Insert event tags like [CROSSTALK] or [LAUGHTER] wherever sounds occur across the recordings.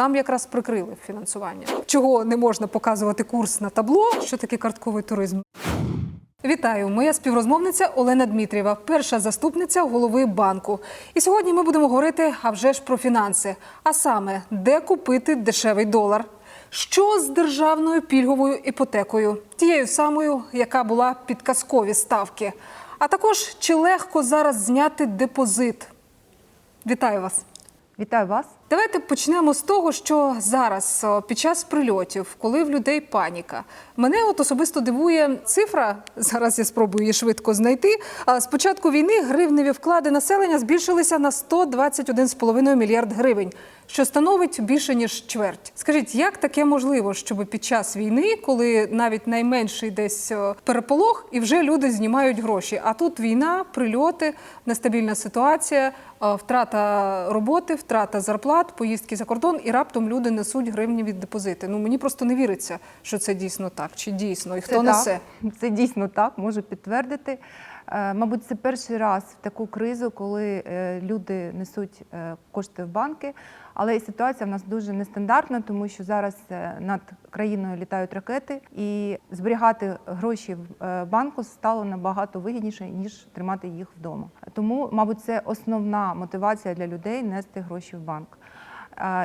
там якраз прикрили фінансування. Чого не можна показувати курс на табло? Що таке картковий туризм? Вітаю, моя співрозмовниця Олена Дмитрієва, перша заступниця голови банку. І сьогодні ми будемо говорити а вже ж про фінанси. А саме, де купити дешевий долар. Що з державною пільговою іпотекою, тією самою, яка була під казкові ставки. А також чи легко зараз зняти депозит? Вітаю вас. Вітаю вас. Давайте почнемо з того, що зараз під час прильотів, коли в людей паніка, мене от особисто дивує цифра. Зараз я спробую її швидко знайти. З початку війни гривневі вклади населення збільшилися на 121,5 мільярд гривень, що становить більше ніж чверть. Скажіть, як таке можливо, щоб під час війни, коли навіть найменший десь переполох, і вже люди знімають гроші? А тут війна, прильоти, нестабільна ситуація, втрата роботи, втрата зарплат, поїздки за кордон, і раптом люди несуть гривні від депозити. Ну мені просто не віриться, що це дійсно так, чи дійсно, і хто це несе. Так. Це дійсно так, можу підтвердити. Е, Мабуть, це перший раз в таку кризу, коли е, люди несуть е, кошти в банки. Але і ситуація в нас дуже нестандартна, тому що зараз над країною літають ракети, і зберігати гроші в банку стало набагато вигідніше ніж тримати їх вдома. Тому, мабуть, це основна мотивація для людей нести гроші в банк.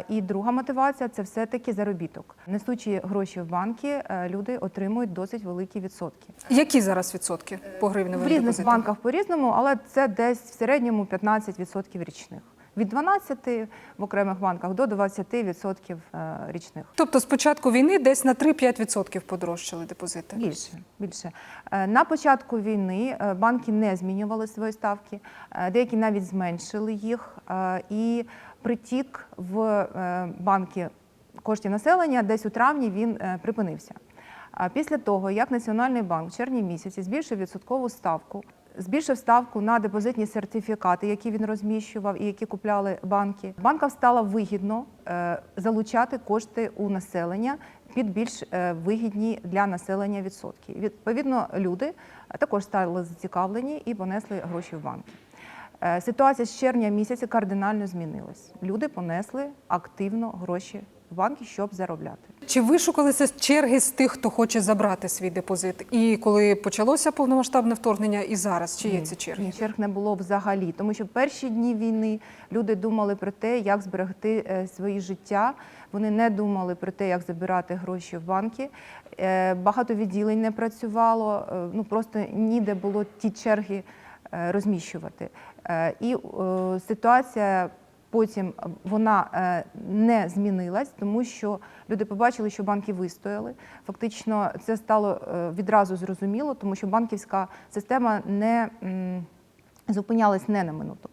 І друга мотивація це все-таки заробіток. Несучи гроші в банки, е, люди отримують досить великі відсотки. Які зараз відсотки по В гривневим різних депозитам? банках по-різному, але це десь в середньому 15% річних. Від 12 в окремих банках до 20% е, річних. Тобто з початку війни десь на 3-5% подорожчали депозити. Більше, більше. Е, На початку війни е, банки не змінювали свої ставки, деякі навіть зменшили їх. І притік в банки коштів населення десь у травні він припинився. А після того, як Національний банк в червні місяці збільшив відсоткову ставку, збільшив ставку на депозитні сертифікати, які він розміщував і які купляли банки, банкам стало вигідно е, залучати кошти у населення під більш е, вигідні для населення відсотки. Відповідно, люди також стали зацікавлені і понесли гроші в банки. Е, Ситуація з червня місяця кардинально змінилась. Люди понесли активно гроші в банки, щоб заробляти. Чи вишукалися черги з тих, хто хоче забрати свій депозит? І коли почалося повномасштабне вторгнення, і зараз чи є ці черги? Ні, черг не було взагалі, тому що в перші дні війни люди думали про те, як зберегти е, свої життя. Вони не думали про те, як забирати гроші в банки. Е, Багато відділень не працювало, е, ну просто ніде було ті черги розміщувати. І ситуація. Потім вона е, не змінилась, тому що люди побачили, що банки вистояли. Фактично, це стало е, відразу зрозуміло, тому що банківська система не зупинялась не на минуту.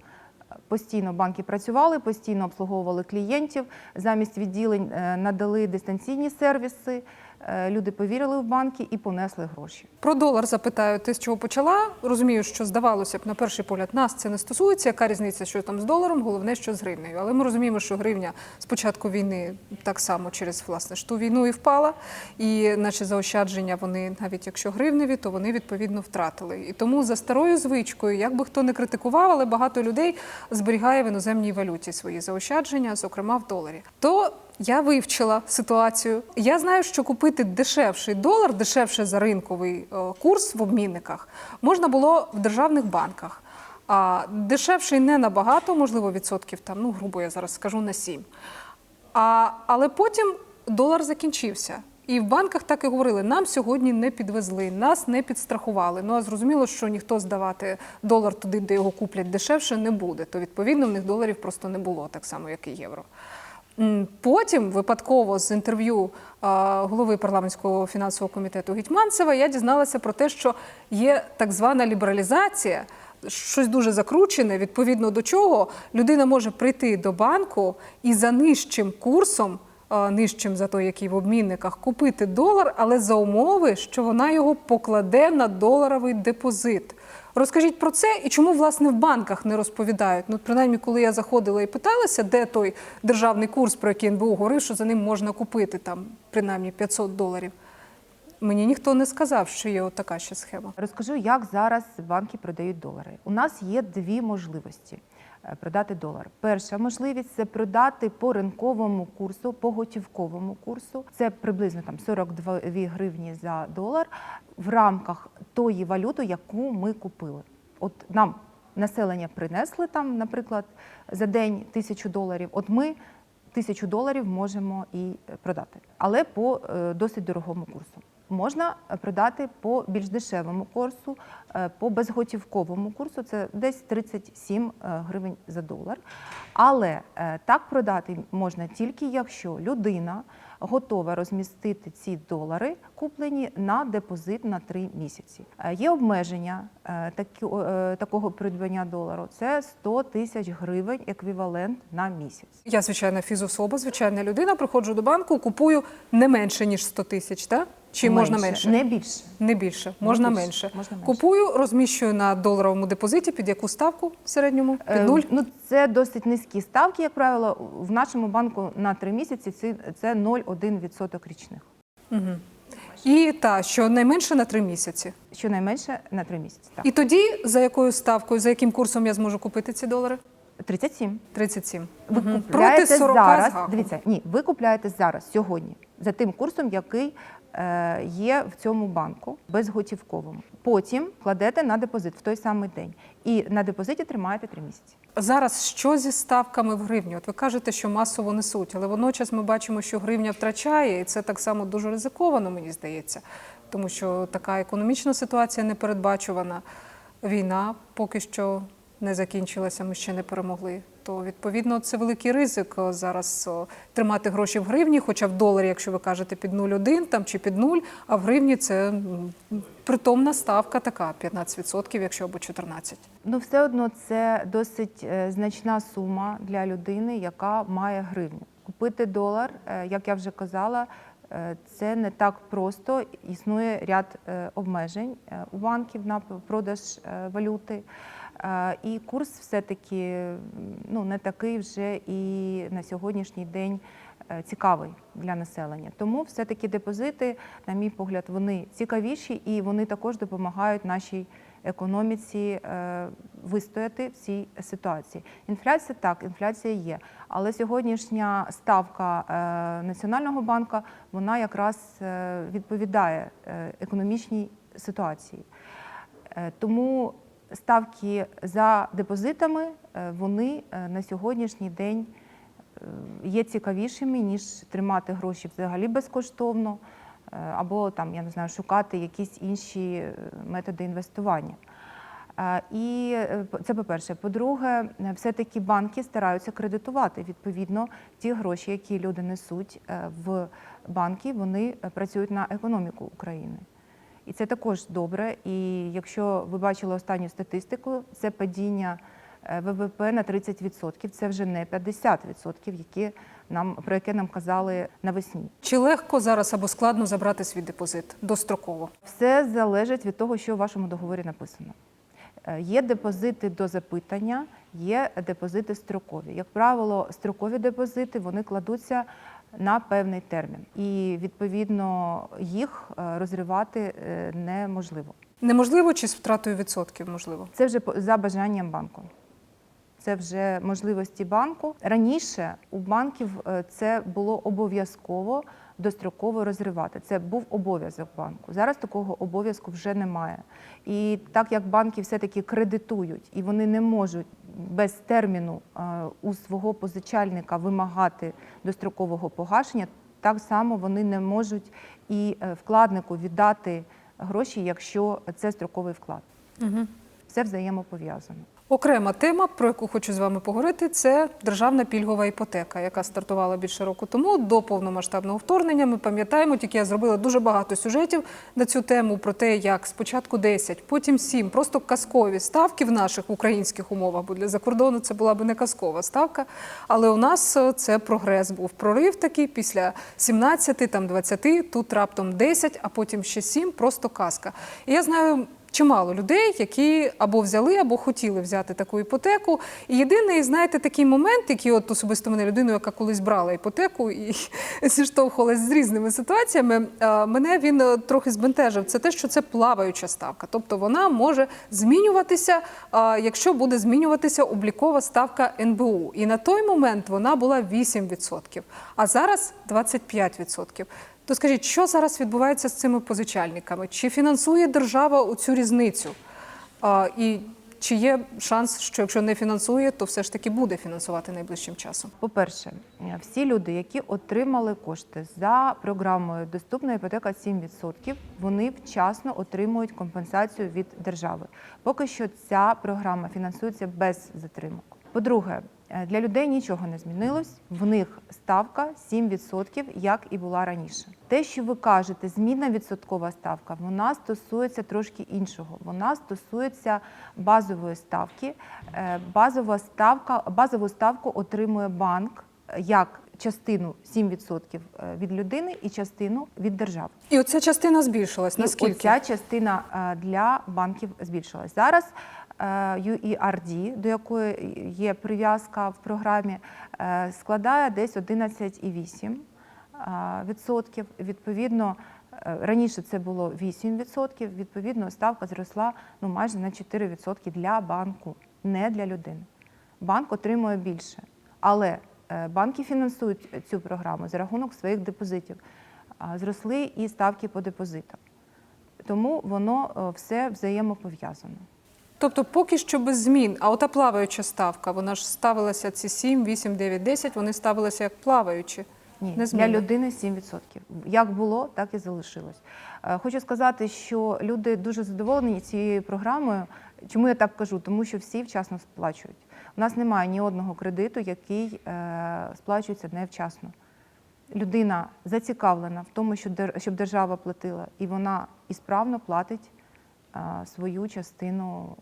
Постійно банки працювали, постійно обслуговували клієнтів. Замість відділень е, надали дистанційні сервіси. Е, Люди повірили в банки і понесли гроші. Про долар запитаю, ти з чого почала? Розумію, що здавалося б, на перший погляд нас це не стосується. Яка різниця, що там з доларом, головне, що з гривнею. Але ми розуміємо, що гривня з початку війни так само через власне ж ту війну і впала. І наші заощадження, вони навіть якщо гривневі, то вони відповідно втратили. І тому за старою звичкою, як би хто не критикував, але багато людей зберігає в іноземній валюті свої заощадження, зокрема в доларі. То я вивчила ситуацію. Я знаю, що купити дешевший долар, дешевше за ринковий е, курс в обмінниках, можна було в державних банках. А дешевший не набагато, можливо, відсотків там, ну грубо я зараз скажу на 7. А, але потім долар закінчився. І в банках так і говорили: нам сьогодні не підвезли, нас не підстрахували. Ну а зрозуміло, що ніхто здавати долар туди, де його куплять дешевше, не буде. То відповідно в них доларів просто не було, так само як і євро. Потім, випадково з інтерв'ю голови парламентського фінансового комітету Гетьманцева, я дізналася про те, що є так звана лібералізація, щось дуже закручене, відповідно до чого людина може прийти до банку і за нижчим курсом, нижчим за той, який в обмінниках, купити долар, але за умови, що вона його покладе на доларовий депозит. Розкажіть про це і чому власне в банках не розповідають. Ну, принаймні, коли я заходила і питалася, де той державний курс, про який НБУ говорив, що за ним можна купити там принаймні 500 доларів. Мені ніхто не сказав, що є отака ще схема. Розкажу, як зараз банки продають долари. У нас є дві можливості. Е, продати долар. Перша можливість це продати по ринковому курсу, по готівковому курсу. Це приблизно там 42 гривні за долар в рамках тої валюти, яку ми купили. От нам населення принесли там, наприклад, за день тисячу доларів. От ми тисячу доларів можемо і продати, але по е, досить дорогому курсу. Можна е, продати по більш дешевому курсу, е, по безготівковому курсу, це десь 37 е, гривень за долар. Але так продати можна тільки якщо людина готова розмістити ці долари, куплені на депозит на 3 місяці. Є обмеження такого придбання долару. Це 100 тисяч гривень еквівалент на місяць. Я звичайна фізособа, звичайна людина. Приходжу до банку, купую не менше ніж 100 тисяч, так? Чи можна менше? Не більше. Не більше, можна більше, менше. можна менше. Купую, розміщую на доларовому депозиті під яку ставку в середньому? Під Е. Ну, це досить низькі ставки, як правило. В нашому банку на 3 місяці це, це 0,1% річних. І та, що найменше на три місяці. Щонайменше на 3 місяці. Так. І тоді за якою ставкою, за яким курсом я зможу купити ці долари? 37. 37. Ви Мгм. купляєте Проти 40 з зараз. Дивіться, ні, ви купляєте зараз, сьогодні, за тим курсом, який е, є в цьому банку, безготівковому. Потім кладете на депозит в той самий день. І на депозиті тримаєте 3 місяці. Зараз що зі ставками в гривні? От ви кажете, що масово несуть, але водночас ми бачимо, що гривня втрачає, і це так само дуже ризиковано, мені здається, тому що така економічна ситуація непередбачувана. Війна поки що не закінчилася, ми ще не перемогли. То відповідно це великий ризик зараз тримати гроші в гривні, хоча в доларі, якщо ви кажете під 0,1 там чи під 0, а в гривні це притомна ставка така 15%, якщо або 14%. Ну, все одно це досить е, значна сума для людини, яка має гривню. Купити долар, е, як я вже казала, е, це не так просто. Існує ряд е, обмежень е, у банків на продаж е, валюти. І курс все-таки ну, не такий вже і на сьогоднішній день е, цікавий для населення. Тому все-таки депозити, на мій погляд, вони цікавіші і вони також допомагають нашій економіці е, вистояти в цій ситуації. Інфляція так, інфляція є, але сьогоднішня ставка е, Національного банку вона якраз відповідає економічній ситуації. Тому ставки за депозитами е, вони е, на сьогоднішній день е, є цікавішими, ніж тримати гроші взагалі безкоштовно, або там, я не знаю, шукати якісь інші методи інвестування. І це по-перше. По-друге, все-таки банки стараються кредитувати. Відповідно, ті гроші, які люди несуть в банки, вони працюють на економіку України. І це також добре. І якщо ви бачили останню статистику, це падіння е, ВВП на 30%. Це вже не 50%, які нам про яке нам казали навесні. Чи легко зараз або складно забрати свій депозит достроково? Все залежить від того, що в вашому договорі написано. Е, Є депозити до запитання, є депозити строкові. Як правило, строкові депозити вони кладуться на певний термін, і відповідно їх е, розривати е, неможливо. Неможливо чи з втратою відсотків можливо? Це вже за бажанням банку. Це вже можливості банку. Раніше у банків е, це було обов'язково достроково розривати. Це був обов'язок банку. Зараз такого обов'язку вже немає. І так як банки все-таки кредитують і вони не можуть без терміну е, у свого позичальника вимагати дострокового погашення, так само вони не можуть і е, вкладнику віддати гроші, якщо це строковий вклад. Угу. Все взаємопов'язано. Окрема тема, про яку хочу з вами поговорити, це державна пільгова іпотека, яка стартувала більше року тому до повномасштабного вторгнення. Ми пам'ятаємо, тільки я зробила дуже багато сюжетів на цю тему про те, як спочатку 10, потім 7, просто казкові ставки в наших українських умовах, бо для закордону це була би не казкова ставка. Але у нас е, це прогрес був прорив такий після 17, там 20, тут раптом 10, а потім ще 7, просто казка. І я знаю. Чимало людей, які або взяли, або хотіли взяти таку іпотеку. І єдиний, знаєте, такий момент, який от особисто мене людину, яка колись брала іпотеку і [LAUGHS] зіштовхувалась з різними ситуаціями, мене він е, трохи збентежив. Це те, що це плаваюча ставка. Тобто вона може змінюватися, якщо буде змінюватися облікова ставка НБУ. І на той момент вона була 8%, а зараз 25%. То скажіть, що зараз відбувається з цими позичальниками? Чи фінансує держава у цю різницю? І чи є шанс, що якщо не фінансує, то все ж таки буде фінансувати найближчим часом? По-перше, всі люди, які отримали кошти за програмою Доступна іпотека 7%, вони вчасно отримують компенсацію від держави. Поки що ця програма фінансується без затримок. По-друге, для людей нічого не змінилось. В них ставка 7%, як і була раніше. Те, що ви кажете, змінна відсоткова ставка, вона стосується трошки іншого. Вона стосується базової ставки. Е, Базова ставка, базову ставку отримує банк е, як частину 7% від людини і частину від держави. І оця частина збільшилась. І Наскільки? Оця частина е, для банків збільшилась. Зараз е, UERD, до якої є прив'язка в програмі, е, складає десь 11,8 е, відсотків. Відповідно, е, раніше це було 8 відсотків. Відповідно, ставка зросла ну, майже на 4 відсотки для банку, не для людини. Банк отримує більше, але е, банки фінансують цю програму за рахунок своїх депозитів. Зросли і ставки по депозитам. Тому воно е, все взаємопов'язано. Тобто поки що без змін. А ота плаваюча ставка, вона ж ставилася ці 7, 8, 9, 10, вони ставилися як плаваючі. Ні, Не для людини 7%. Як було, так і залишилось. Е, Хочу сказати, що люди дуже задоволені цією програмою. Чому я так кажу? Тому що всі вчасно сплачують. У нас немає ні одного кредиту, який е, сплачується невчасно. Людина зацікавлена в тому, щоб держава платила, і вона ісправно платить е, свою частину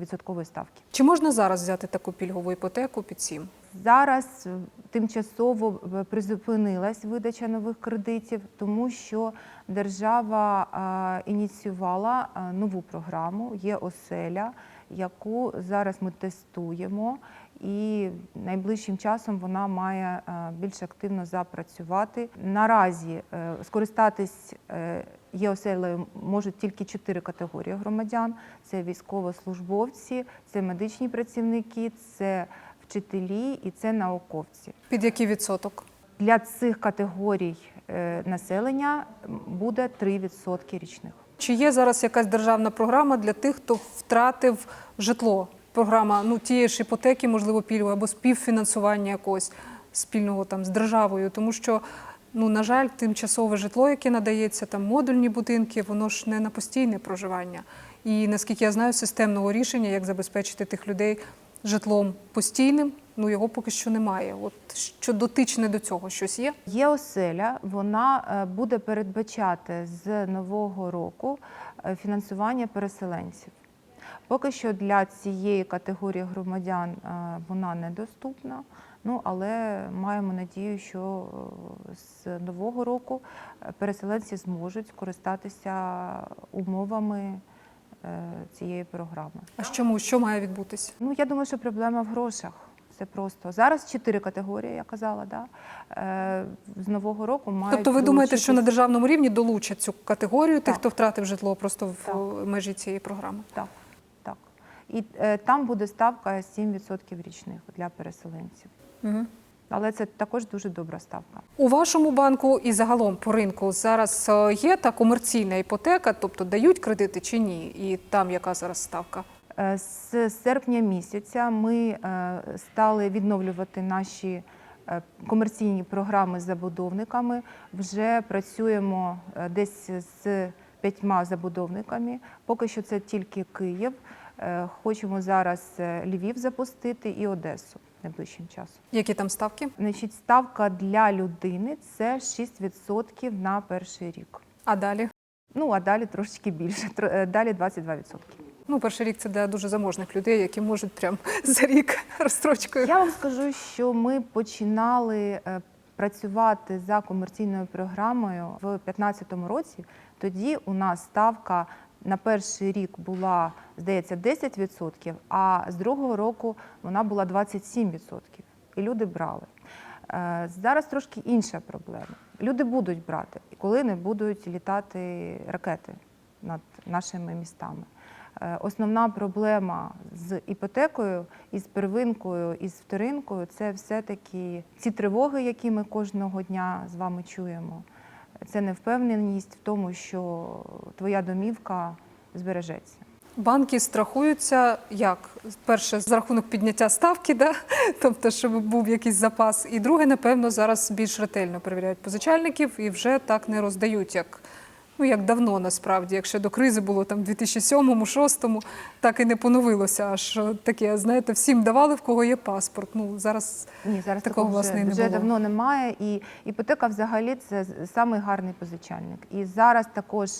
відсоткової ставки. Чи можна зараз взяти таку пільгову іпотеку під 7? Зараз е, тимчасово е, призупинилась видача нових кредитів, тому що держава ініціювала нову програму є оселя, яку зараз ми тестуємо, і найближчим часом вона має е, більш активно запрацювати. Наразі е, скористатись е, є оселею можуть тільки чотири категорії громадян: це військовослужбовці, це медичні працівники, це вчителі і це науковці. Під який відсоток? Для цих категорій населення буде 3% річних. Чи є зараз якась державна програма для тих, хто втратив житло? Програма ну тієї ж іпотеки, можливо, пільгу або співфінансування якогось спільного там з державою, тому що. Ну, на жаль, тимчасове житло, яке надається, там модульні будинки, воно ж не на постійне проживання. І наскільки я знаю, системного рішення, як забезпечити тих людей житлом постійним, ну його поки що немає. От що дотичне до цього щось є? Є оселя, вона е, буде передбачати з нового року е, фінансування переселенців. Поки що для цієї категорії громадян е, вона недоступна. Ну але маємо надію, що е, з нового року е, переселенці зможуть користатися умовами цієї програми. А чому? Що має відбутися? Ну, я думаю, що проблема в грошах. Це просто зараз чотири категорії, я казала, да? з нового року мають Тобто ви думаєте, що на державному рівні долучать цю категорію тих, хто втратив житло просто в Так. межі цієї програми? Так, так. І е, там буде ставка 7% річних для переселенців. Угу. Але це також дуже добра ставка. У вашому банку і загалом по ринку зараз е, є та комерційна іпотека, тобто дають кредити чи ні? І там яка зараз ставка? Е, З серпня місяця ми стали відновлювати наші комерційні програми з забудовниками. Вже працюємо десь з п'ятьма забудовниками. Поки що це тільки Київ. Е, Хочемо зараз е, Львів запустити і Одесу найближчим часом. Які там ставки? Значить, ставка для людини це 6% на перший рік. А далі? Ну а далі трошечки більше. Е, Далі 22%. Ну, перший рік це для дуже заможних людей, які можуть прям [LAUGHS] за рік розстрочкою. Я вам скажу, що ми починали працювати за комерційною програмою в 2015 році. Тоді у нас ставка на перший рік була, здається, 10%, а з другого року вона була 27%. І люди брали. Е, Зараз трошки інша проблема. Люди будуть брати, коли не будуть літати ракети над нашими містами. Е, Основна проблема з іпотекою, із первинкою, із вторинкою це все-таки ці тривоги, які ми кожного дня з вами чуємо. Це невпевненість в тому, що твоя домівка збережеться. Банки страхуються як? Перше, за рахунок підняття ставки, да? [LAUGHS] тобто, щоб був якийсь запас. І друге, напевно, зараз більш ретельно перевіряють позичальників і вже так не роздають, як, ну, як давно насправді. Якщо до кризи було там в 2007-2006, так і не поновилося. Аж таке, знаєте, всім давали, в кого є паспорт. Ну, зараз Ні, зараз Такого, такого, власне, вже, не вже було. давно немає. І іпотека взагалі це самий гарний позичальник. І зараз також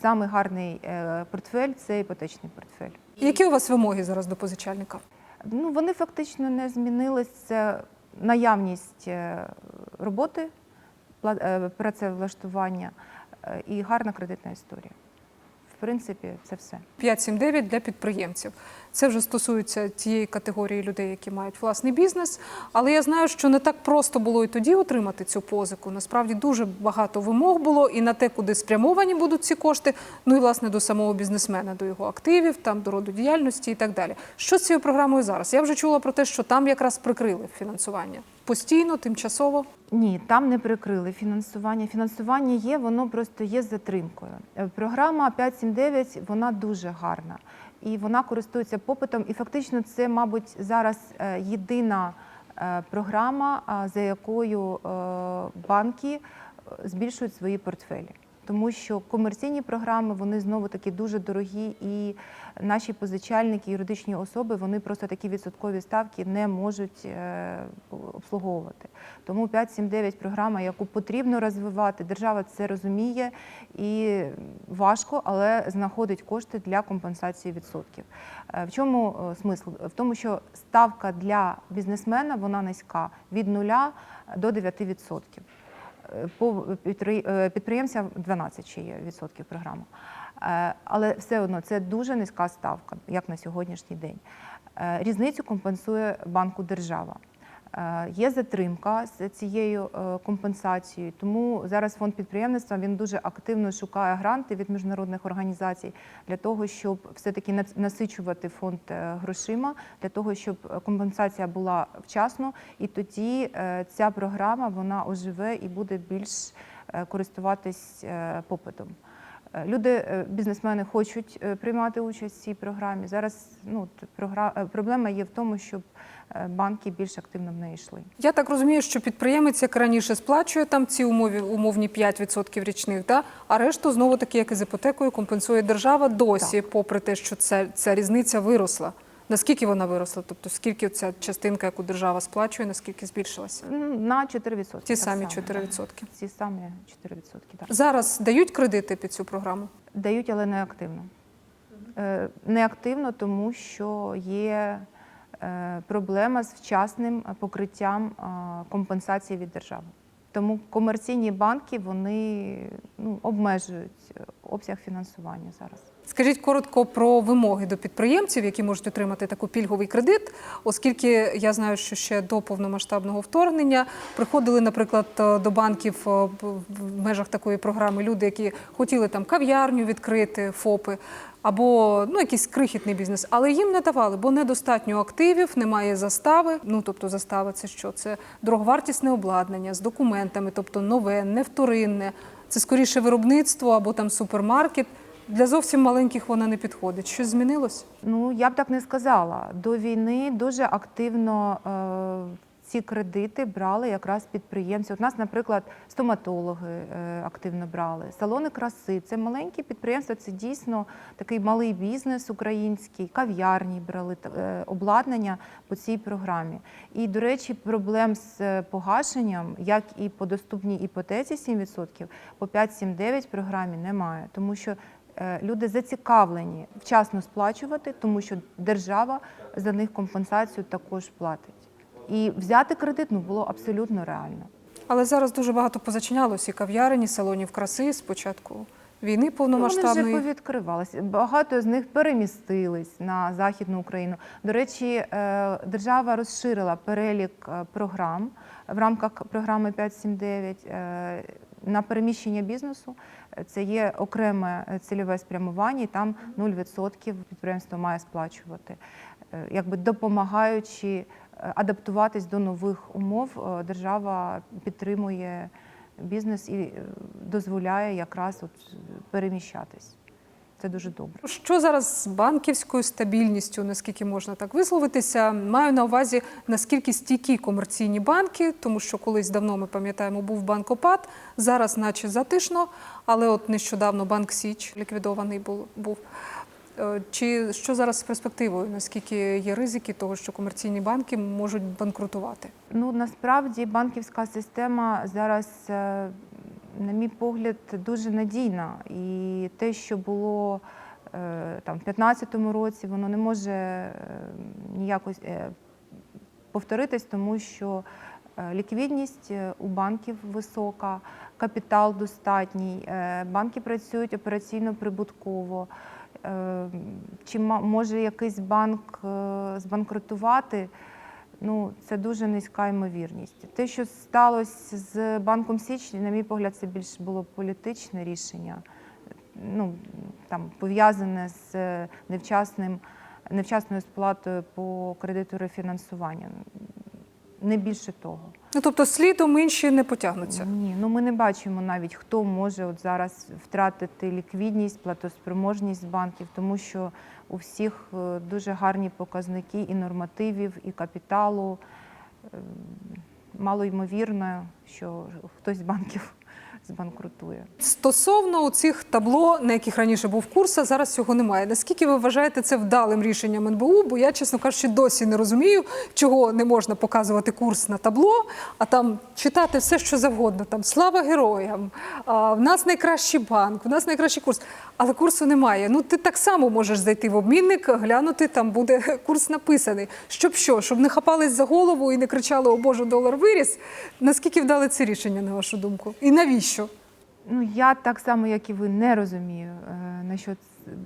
самий гарний е, портфель це іпотечний портфель. які у вас вимоги зараз до позичальника? Ну, вони фактично не змінились. Це наявність е, роботи, е, працевлаштування і гарна кредитна історія. В принципі, це все. 579 для підприємців. Це вже стосується тієї категорії людей, які мають власний бізнес. Але я знаю, що не так просто було і тоді отримати цю позику. Насправді дуже багато вимог було і на те, куди спрямовані будуть ці кошти. Ну і власне до самого бізнесмена, до його активів, там до роду діяльності і так далі. Що з цією програмою зараз? Я вже чула про те, що там якраз прикрили фінансування постійно, тимчасово. Ні, там не прикрили фінансування. Фінансування є, воно просто є затримкою. Е, Програма 579 вона дуже гарна і вона користується попитом. І фактично це, мабуть, зараз е, єдина е, програма, за якою банки збільшують свої портфелі. Тому що комерційні програми вони знову таки дуже дорогі, і наші позичальники, юридичні особи, вони просто такі відсоткові ставки не можуть е, обслуговувати. Тому 579 програма, яку потрібно розвивати. Держава це розуміє і важко, але знаходить кошти для компенсації відсотків. Е, В чому е, смисл? В тому, що ставка для бізнесмена вона низька від 0 до 9%. Е, підприємцям 12 ще є відсотків програма. Е, Але все одно це дуже низька ставка, як на сьогоднішній день. Е, Різницю компенсує банку держава. Е, Є затримка з цією е, компенсацією, тому зараз фонд підприємництва він дуже активно шукає гранти від міжнародних організацій для того, щоб все-таки насичувати фонд е, грошима, для того, щоб компенсація була вчасно, і тоді ця програма вона оживе і буде більш користуватись попитом. Е, Люди, е, бізнесмени, хочуть е, приймати участь в цій програмі. Зараз ну, програ- проблема є в тому, щоб банки більш активно в неї йшли. Я так розумію, що підприємець, як раніше, сплачує там ці умові, умовні 5% річних, да? а решту знову таки, як і з іпотекою, компенсує держава досі, попри те, що ця, ця різниця виросла. Наскільки вона виросла? Тобто скільки ця частинка, яку держава сплачує, наскільки збільшилася? На 4%. Ті самі само, 4%. да. Ті самі 4%. Так. Зараз дають кредити під цю програму? Дають, але не активно. Е, Не активно, тому що є е, проблема з вчасним покриттям компенсації від держави. Тому комерційні банки вони ну, обмежують е, обсяг фінансування зараз. Скажіть коротко про вимоги до підприємців, які можуть отримати таку пільговий кредит, оскільки я знаю, що ще до повномасштабного вторгнення приходили, наприклад, е, до банків е, в межах такої програми люди, які хотіли там кав'ярню відкрити, ФОПи. Або ну якийсь крихітний бізнес, але їм не давали, бо недостатньо активів, немає застави. Ну тобто, застава це що? Це дороговартісне обладнання з документами, тобто нове, не вторинне. Це скоріше виробництво або там супермаркет. Для зовсім маленьких вона не підходить. Щось змінилось? Ну я б так не сказала. До війни дуже активно е, ці кредити брали якраз підприємці. От нас, наприклад, стоматологи е, активно брали, салони краси. Це маленькі підприємства. Це дійсно такий малий бізнес український, кав'ярні брали е, обладнання по цій програмі. І, до речі, проблем з е, погашенням, як і по доступній іпотеці 7%, по 5-7-9 програмі немає, тому що люди зацікавлені вчасно сплачувати, тому що держава за них компенсацію також платить. І взяти кредит ну, було абсолютно реально. Але зараз дуже багато позачинялось і кав'ярень, і салонів краси. Спочатку війни Вони повномасштабної? вже повідкривалися. Багато з них перемістились на Західну Україну. До речі, е, держава розширила перелік е, програм в рамках програми 579 е, на переміщення бізнесу. Це є окреме е, цільове спрямування, і там 0% підприємство має сплачувати, Е, якби допомагаючи е, адаптуватись до нових умов, держава підтримує бізнес і дозволяє якраз от переміщатись. Це дуже добре. Що зараз з банківською стабільністю, наскільки можна так висловитися? Маю на увазі наскільки стійкі комерційні банки, тому що колись давно ми пам'ятаємо, був банкопад, зараз, наче затишно, але от нещодавно банк Січ ліквідований був. був. Е, Чи що зараз з перспективою? Наскільки є ризики того, що комерційні банки можуть банкрутувати? Ну насправді банківська система зараз, е, на мій погляд, дуже надійна. І те, що було е, там в 2015 році, воно не може е, ніякось е, повторитись, тому що ліквідність у банків висока, капітал достатній, банки працюють операційно прибутково. Чи може якийсь банк збанкрутувати? Ну, це дуже низька ймовірність. Те, що сталося з банком Січ, на мій погляд, це більш було політичне рішення, ну там пов'язане з е, невчасним, невчасною сплатою по кредиту рефінансування. Не більше того. Ну тобто слідом інші не потягнуться. Ні, ну ми не бачимо навіть, хто може от зараз втратити ліквідність, платоспроможність банків, тому що у всіх е, дуже гарні показники і нормативів, і капіталу. Е, Мало ймовірно, що хтось з банків збанкрутує. Стосовно цих табло, на яких раніше був курс, а зараз цього немає. Наскільки ви вважаєте це вдалим рішенням НБУ? Бо я, чесно кажучи, досі не розумію, чого не можна показувати курс на табло, а там читати все, що завгодно. Там слава героям, в нас найкращий банк, в нас найкращий курс. Але курсу немає. Ну ти так само можеш зайти в обмінник, глянути, там буде [LAUGHS] курс написаний. Щоб що, щоб не хапались за голову і не кричали О Боже, долар виріс. Наскільки вдали це рішення, на вашу думку? І навіщо? Ну я так само, як і ви, не розумію, е, на що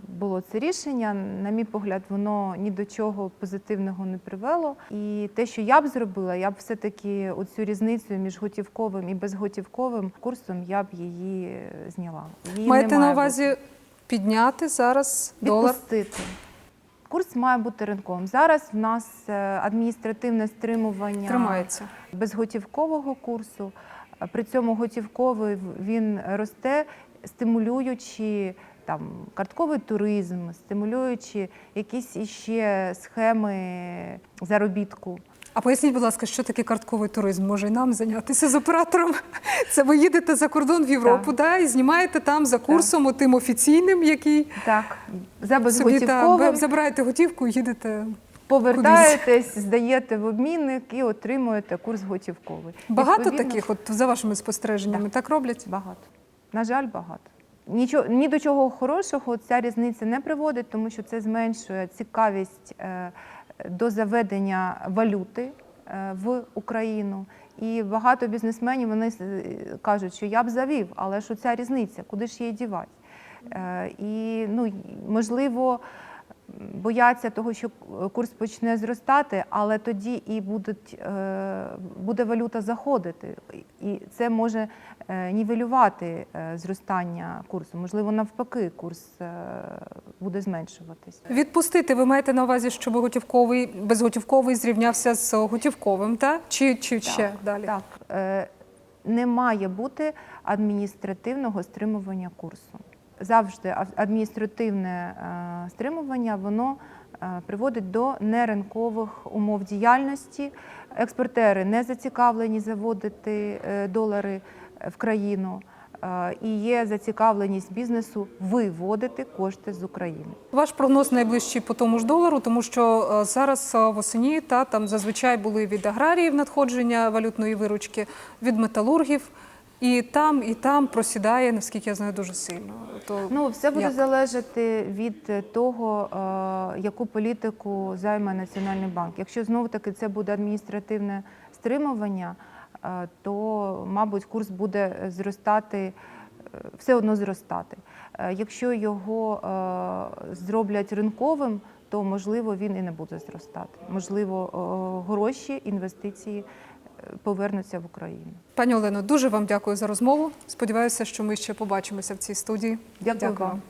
було це рішення. На мій погляд, воно ні до чого позитивного не привело. І те, що я б зробила, я б все-таки оцю різницю між готівковим і безготівковим курсом я б її е, зняла. Її Маєте на увазі підняти зараз бути. долар? відпустити. Курс має бути ринковим. Зараз в нас е, адміністративне стримування Тримається. безготівкового курсу. При цьому готівковий він росте, стимулюючи там картковий туризм, стимулюючи якісь іще схеми заробітку. А поясніть, будь ласка, що таке картковий туризм? Може і нам зайнятися з оператором? Це ви їдете за кордон в Європу, да, і знімаєте там за курсом тим офіційним, який Так, за собі та, забираєте готівку і їдете. Повертаєтесь, здаєте в обмінник і отримуєте курс готівковий. Багато Відповідно, таких, от за вашими спостереженнями, так роблять? Багато. На жаль, багато. Нічого ні до чого хорошого ця різниця не приводить, тому що це зменшує цікавість е, до заведення валюти е, в Україну. І багато бізнесменів вони кажуть, що я б завів, але що ця різниця, куди ж її дівати? Е, І ну, можливо, бояться того, що курс почне зростати, але тоді і будуть, е, буде валюта заходити. І це може е, нівелювати е, зростання курсу. Можливо, навпаки, курс буде зменшуватись. Відпустити ви маєте на увазі, щоб готівковий, безготівковий зрівнявся з готівковим, та? Чи, чи ще далі? Так, не має бути адміністративного стримування курсу. Завжди адміністративне е, стримування воно е, приводить до неринкових умов діяльності. Експортери не зацікавлені заводити е, долари в країну. І є зацікавленість бізнесу виводити кошти з України. Ваш прогноз найближчий по тому ж долару, тому що зараз восені та там зазвичай були від аграріїв надходження валютної виручки, від металургів, і там, і там просідає, наскільки я знаю, дуже сильно. То Ну, все буде як? залежати від е, того, е, яку політику займе Національний банк. Якщо знову таки це буде адміністративне стримування, е, то, мабуть, курс буде зростати все одно зростати. Якщо його зроблять ринковим, то можливо він і не буде зростати. Можливо, гроші, інвестиції повернуться в Україну. Пані Олено, дуже вам дякую за розмову. Сподіваюся, що ми ще побачимося в цій студії. Дякую вам.